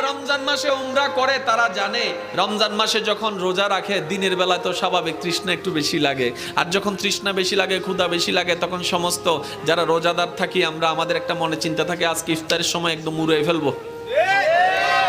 রমজান মাসে উমরা করে, তারা জানে, রমজান মাসে যখন রোজা রাখে, দিনের বেলা তো স্বাভাবিক তৃষ্ণা একটু বেশি লাগে। আর যখন তৃষ্ণা বেশি লাগে, ক্ষুধা বেশি লাগে, তখন সমস্ত যারা রোজাদার থাকি আমরা, আমাদের একটা মনে চিন্তা থাকে, আজকে ইফতারের সময় একদম উড়ে ফেলব।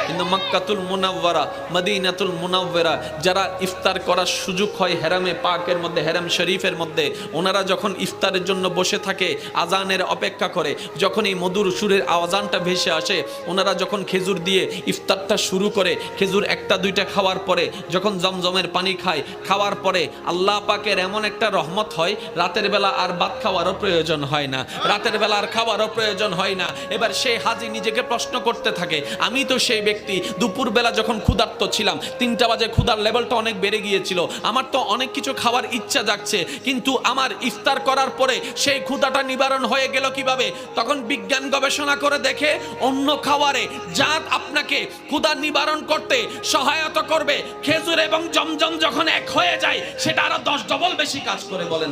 কিন্তু মক্কাতুল মুনাওয়ারা, মদিনাতুল মুনাওয়ারা যারা ইফতার করার সুযোগ হয় হেরামে, পাকের মধ্যে, হেরাম শরীফের মধ্যে, ওনারা যখন ইফতারের জন্য বসে থাকে, আজানের অপেক্ষা করে যখন এই মধুর সুরের আজানটা ভেসে আসে, ওনারা যখন খেজুর দিয়ে ইফতারটা শুরু করে, খেজুর একটা, দুইটা খাওয়ার পরে, যখন জমজমের পানি খায়, খাওয়ার পরে আল্লাহ পাকের এমন একটা রহমত হয়, রাতের বেলা আর ভাত খাওয়ারও প্রয়োজন হয় না, রাতের বেলা আর খাওয়ারও প্রয়োজন হয় না। এবার সেই হাজি নিজেকে প্রশ্ন করতে থাকে, আমি তো সেই ব্যক্তি দুপুরবেলা যখন ক্ষুধার্ত ছিলাম, তিনটা বাজে ক্ষুধার লেভেলটা অনেক বেড়ে গিয়েছিল। আমার তো অনেক কিছু খাওয়ার ইচ্ছা জাগছে, কিন্তু আমার ইফতার করার পরে সেই ক্ষুধাটা নিবারণ হয়ে গেল কীভাবে? তখন বিজ্ঞান গবেষণা করে দেখে অন্য খাবারে যা আপনাকে ক্ষুধা নিবারণ করতে সহায়তা করবে। খেজুর এবং জমজম যখন এক হয়ে যায়, সেটা আরও দশ ডবল বেশি কাজ করে বলেন।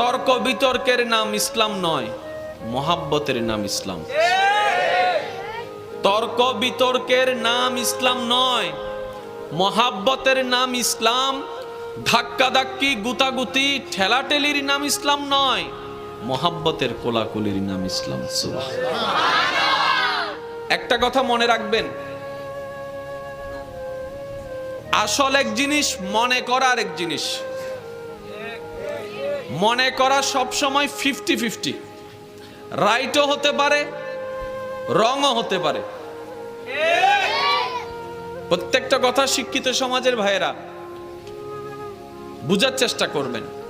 তর্ক বিতর্কের নাম ইসলাম নয়, মহাব্বতের নাম ইসলাম। তর্ক বিতর্কের নাম ইসলাম নয়, মহাব্বতের নাম ইসলাম, ধাক্কাধাক্কি, গুতাগুতি, ঠেলাঠেলির নাম ইসলাম নয়, মহাব্বতের কোলাকুলির নাম ইসলাম। একটা কথা মনে রাখবেন, আসল এক জিনিস, মনে করা এক জিনিস। মনে করা সব সময় ফিফটি ফিফটি রাইটও হতে পারে রঙও হতে পারে। প্রত্যেকটা কথা শিক্ষিত সমাজের ভাইয়েরা বুঝার চেষ্টা করবেন।